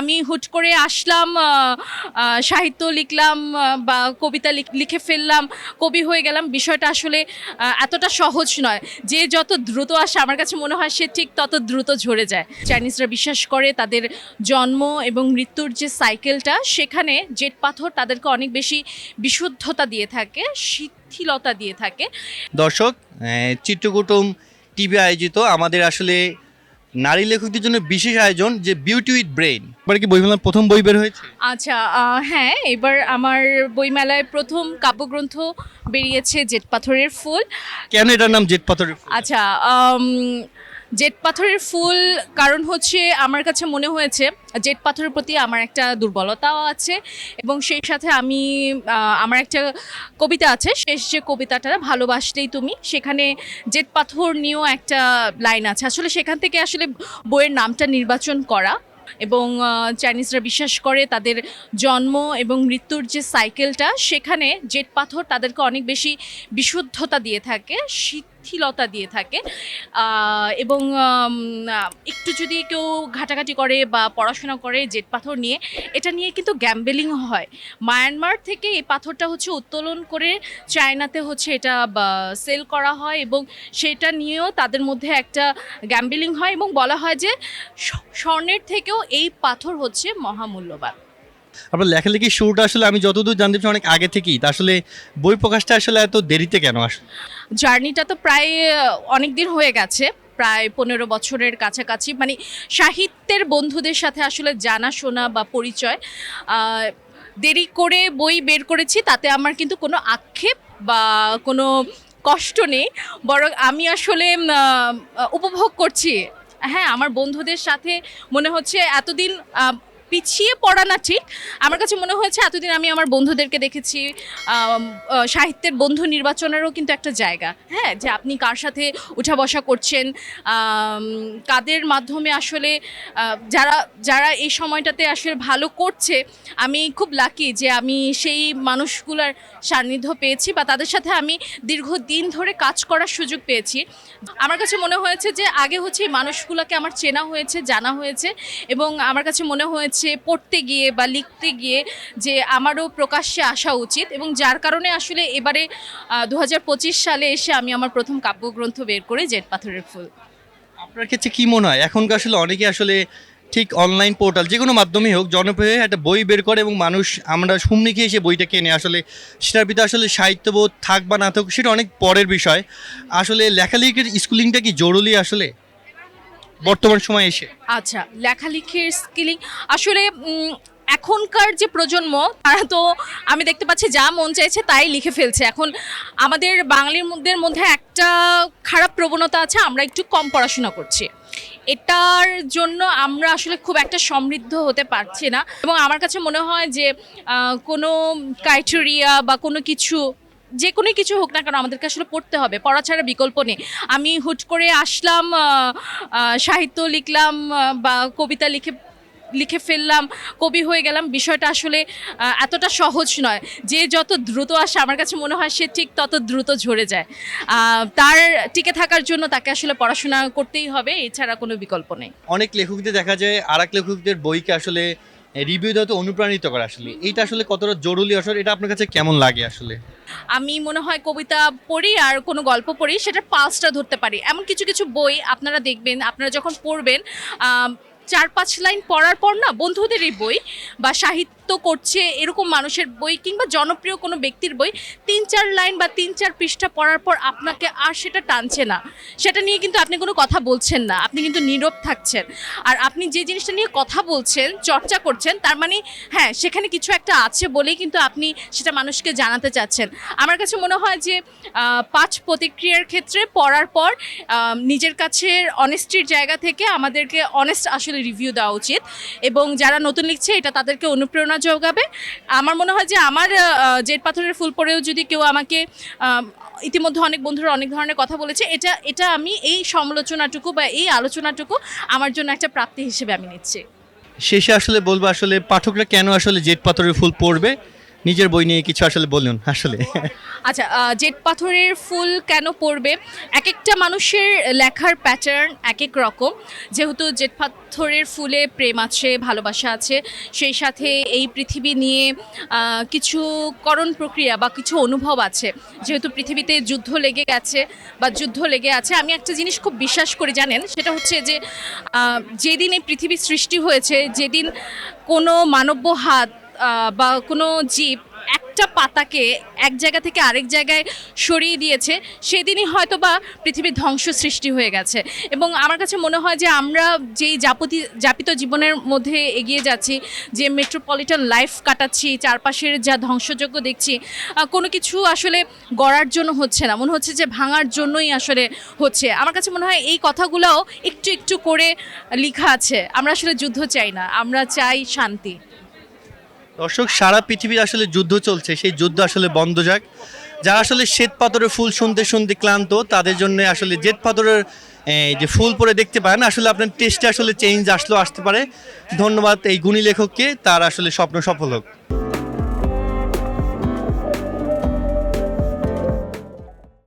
আমি হুট করে আসলাম সাহিত্য লিখলাম বা কবিতা লিখে ফেললাম, কবি হয়ে গেলাম। বিষয়টা আসলে এতটা সহজ নয়। যে যত দ্রুত আসে, আমার কাছে মনে হয় সে ঠিক তত দ্রুত ঝরে যায়। চাইনিজরা বিশ্বাস করে তাদের জন্ম এবং মৃত্যুর যে সাইকেলটা, সেখানে জেট পাথর তাদেরকে অনেক বেশি বিশুদ্ধতা দিয়ে থাকে, শিথিলতা দিয়ে থাকে। দর্শক চিত্রকুটুম টিভি আয়োজিত আমাদের আসলে নারী লেখকদের জন্য বিশেষ আয়োজন যে বিউটি উইথ ব্রেইন এবার কি বইমেলার প্রথম বই বের হয়েছে? আচ্ছা হ্যাঁ এবার আমার বইমেলায় প্রথম কাব্যগ্রন্থ বেরিয়েছে জেট পাথরের ফুল। কেন এটার নাম জেট পাথরের ফুল? আচ্ছা জেট পাথরের ফুল, কারণ হচ্ছে আমার কাছে মনে হয়েছে জেট পাথরের প্রতি আমার একটা দুর্বলতাও আছে এবং সেই সাথে আমি আমার একটা কবিতা আছে, শেষ যে কবিতাটা ভালোবাসলেই তুমি সেখানে জেট পাথর নিয়েও একটা লাইন আছে। আসলে সেখান থেকে আসলে বইয়ের নামটা নির্বাচন করা এবং চাইনিজরা বিশ্বাস করে তাদের জন্ম এবং মৃত্যুর যে সাইকেলটা, সেখানে জেট পাথর তাদেরকে অনেক বেশি বিশুদ্ধতা দিয়ে থাকে। শিথিলতা দিয়ে থাকে। এবং একটু যদি কেউ ঘাটাঘাটি করে বা পড়াশোনা করে জেট পাথর নিয়ে, এটা নিয়ে কিন্তু গ্যাম্বেলিং হয়। মায়ানমার থেকে এই পাথরটা হচ্ছে উত্তোলন করে চায়নাতে হচ্ছে এটা সেল করা হয় এবং সেটা নিয়েও তাদের মধ্যে একটা গ্যাম্বেলিং হয় এবং বলা হয় যে স্বর্ণের থেকেও এই পাথর হচ্ছে মহামূল্যবান। আপনার লেখালেখি শুরুটা আসলে আমি যতদূর জানতে পারছি অনেক আগে থেকেই। তা আসলে বই প্রকাশটা আসলে এত দেরিতে কেন আসলে জার্নিটা তো প্রায় অনেক দিন হয়ে গেছে, প্রায় পনেরো বছরের কাছাকাছি। মানে সাহিত্যের বন্ধুদের সাথে আসলে জানাশোনা বা পরিচয় দেরি করে বই বের করেছি, তাতে আমার কিন্তু কোনো আক্ষেপ বা কোনো কষ্ট নেই। বরং আমি আসলে উপভোগ করছি। হ্যাঁ আমার বন্ধুদের সাথে মনে হচ্ছে এতদিন পিছিয়ে পড়া না ঠিক। আমার কাছে মনে হয়েছে এতদিন আমি আমার বন্ধুদেরকে দেখেছি সাহিত্যের বন্ধু নির্বাচনেরও কিন্তু একটা জায়গা। হ্যাঁ যে আপনি কার সাথে উঠা বসা করছেন কাদের মাধ্যমে আসলে যারা যারা এই সময়টাতে আসলে ভালো করছে, আমি খুব লাকি যে আমি সেই মানুষগুলোর সান্নিধ্য পেয়েছি বা তাদের সাথে আমি দীর্ঘদিন ধরে কাজ করার সুযোগ পেয়েছি। আমার কাছে মনে হয়েছে যে আগে হচ্ছে এই মানুষগুলোকে আমার চেনা হয়েছে, জানা হয়েছে এবং আমার কাছে মনে হয়েছে পড়তে গিয়ে বা লিখতে গিয়ে যে আমারও প্রকাশ্যে আসা উচিত এবং যার কারণে আসলে এবারে দু হাজার পঁচিশ সালে এসে আমি আমার প্রথম কাব্যগ্রন্থ বের করে জেট পাথরের ফুল। আপনার ক্ষেত্রে কী মনে হয়? এখনকার আসলে অনেকে আসলে ঠিক অনলাইন পোর্টাল যে কোনো মাধ্যমেই হোক, জনপ্রিয় একটা বই বের করে এবং মানুষ, আমরা সুমনি খেয়ে এসে বইটা কেনে। আসলে সেটার ভিতরে আসলে সাহিত্যবোধ থাক বা না থাক সেটা অনেক পরের বিষয়। আসলে লেখালেখির স্কুলিংটা কি জরুরি আসলে? বর্তমান সময় এসে। আচ্ছা লেখালেখির স্কিলিং আসলে এখনকার যে প্রজন্ম, তারা তো আমি দেখতে পাচ্ছি যা মন চাইছে তাই লিখে ফেলছে। এখন আমাদের বাঙালির মধ্যে মধ্যে একটা খারাপ প্রবণতা আছে, আমরা একটু কম পড়াশোনা করছি। এটার জন্য আমরা আসলে খুব একটা সমৃদ্ধ হতে পারছি না। এবং আমার কাছে মনে হয় যে কোনো ক্রাইটেরিয়া বা কোনো কিছু যে কোনো কিছু হোক না কেন আমাদেরকে আসলে পড়তে হবে, পড়া ছাড়া বিকল্প নেই। আমি হুট করে আসলাম সাহিত্য লিখলাম বা কবিতা লিখে লিখে ফেললাম, কবি হয়ে গেলাম, বিষয়টা আসলে এতটা সহজ নয়। যে যত দ্রুত আসে, আমার কাছে মনে হয় সে ঠিক তত দ্রুত ঝরে যায়। তার টিকে থাকার জন্য তাকে আসলে পড়াশোনা করতেই হবে, এছাড়া কোনো বিকল্প নেই। অনেক লেখকদের দেখা যায় আর এক লেখকদের বইকে আসলে রিভিউ দেওয়াতে অনুপ্রাণিত করে আসলে। এইটা আসলে কতটা জরুরি আসলে, এটা আপনার কাছে কেমন লাগে আসলে? আমি মনে হয় কবিতা পড়ি আর কোনো গল্প পড়ি, সেটা পালসটা ধরতে পারি। এমন কিছু কিছু বই আপনারা দেখবেন, আপনারা যখন পড়বেন চার পাঁচ লাইন পড়ার পর না বন্ধুদেরই বই বা সাহিত্য করছে এরকম মানুষের বই কিংবা জনপ্রিয় কোনো ব্যক্তির বই তিন চার লাইন বা তিন চার পৃষ্ঠা পড়ার পর আপনাকে আর সেটা টানছে না। সেটা নিয়ে কিন্তু আপনি কোনো কথা বলছেন না, আপনি কিন্তু নীরব থাকছেন। আর আপনি যে জিনিসটা নিয়ে কথা বলছেন, চর্চা করছেন, তার মানে হ্যাঁ সেখানে কিছু একটা আছে বলেই কিন্তু আপনি সেটা মানুষকে জানাতে চাচ্ছেন। আমার কাছে মনে হয় যে পাঁচ প্রতিক্রিয়ার ক্ষেত্রে পড়ার পর নিজের কাছে অনেস্টির জায়গা থেকে আমাদেরকে অনেস্ট আসলে রিভিউ দেওয়া উচিত এবং যারা নতুন লিখছে, এটা তাদেরকে অনুপ্রেরণা যোগাবে। আমার মনে হয় যে আমার জেট পাথরের ফুল পরেও যদি কেউ আমাকে ইতিমধ্যে অনেক বন্ধুরা অনেক ধরনের কথা বলেছে, এটা এটা আমি এই সমালোচনাটুকু বা এই আলোচনাটুকু আমার জন্য একটা প্রাপ্তি হিসেবে আমি নিচ্ছি। শেষে আসলে বলব, আসলে পাঠকরা কেন আসলে জেট পাথরের ফুল পড়বে নিজের বই নিয়ে কিছু আসলে বলুন, আসলে। আচ্ছা জেট পাথরের ফুল কেন পড়বে? এক একটা মানুষের লেখার প্যাটার্ন এক এক রকম। যেহেতু জেট পাথরের ফুলে প্রেম আছে, ভালোবাসা আছে, সেই সাথে এই পৃথিবী নিয়ে কিছু করণ প্রক্রিয়া বা কিছু অনুভব আছে। যেহেতু পৃথিবীতে যুদ্ধ লেগে গেছে বা যুদ্ধ লেগে আছে, আমি একটা জিনিস খুব বিশ্বাস করি, জানেন? সেটা হচ্ছে যে যেদিন এই পৃথিবী সৃষ্টি হয়েছে, যেদিন কোনো মানব্য হাত বা কোনো জীব একটা পাতাকে এক জায়গা থেকে আরেক জায়গায় সরিয়ে দিয়েছে, সেদিনই হয়তো বা পৃথিবীর ধ্বংস সৃষ্টি হয়ে গেছে। এবং আমার কাছে মনে হয় যে আমরা যেই যাপতি যাপিত জীবনের মধ্যে এগিয়ে যাচ্ছি, যে মেট্রোপলিটন লাইফ কাটাচ্ছি, চারপাশের যা ধ্বংসযোগ্য দেখছি কোনো কিছু আসলে গড়ার জন্য হচ্ছে না। মনে হচ্ছে যে ভাঙার জন্যই আসলে হচ্ছে। আমার কাছে মনে হয় এই কথাগুলোও একটু একটু করে লেখা আছে। আমরা আসলে যুদ্ধ চাই না, আমরা চাই শান্তি। দর্শক, সারা পৃথিবীর আসলে যুদ্ধ চলছে, সেই যুদ্ধ আসলে বন্ধ যাক। যারা আসলে শ্বেত পাথরের ফুল শুনতে শুনতে ক্লান্ত, তাদের জন্য আসলে জেট পাথরের যে ফুল পরে দেখতে পারেন, আসলে আপনার টেস্টে আসলে চেঞ্জ আসলো, আসতে পারে। ধন্যবাদ এই গুণী লেখককে, তার আসলে স্বপ্ন সফল হোক।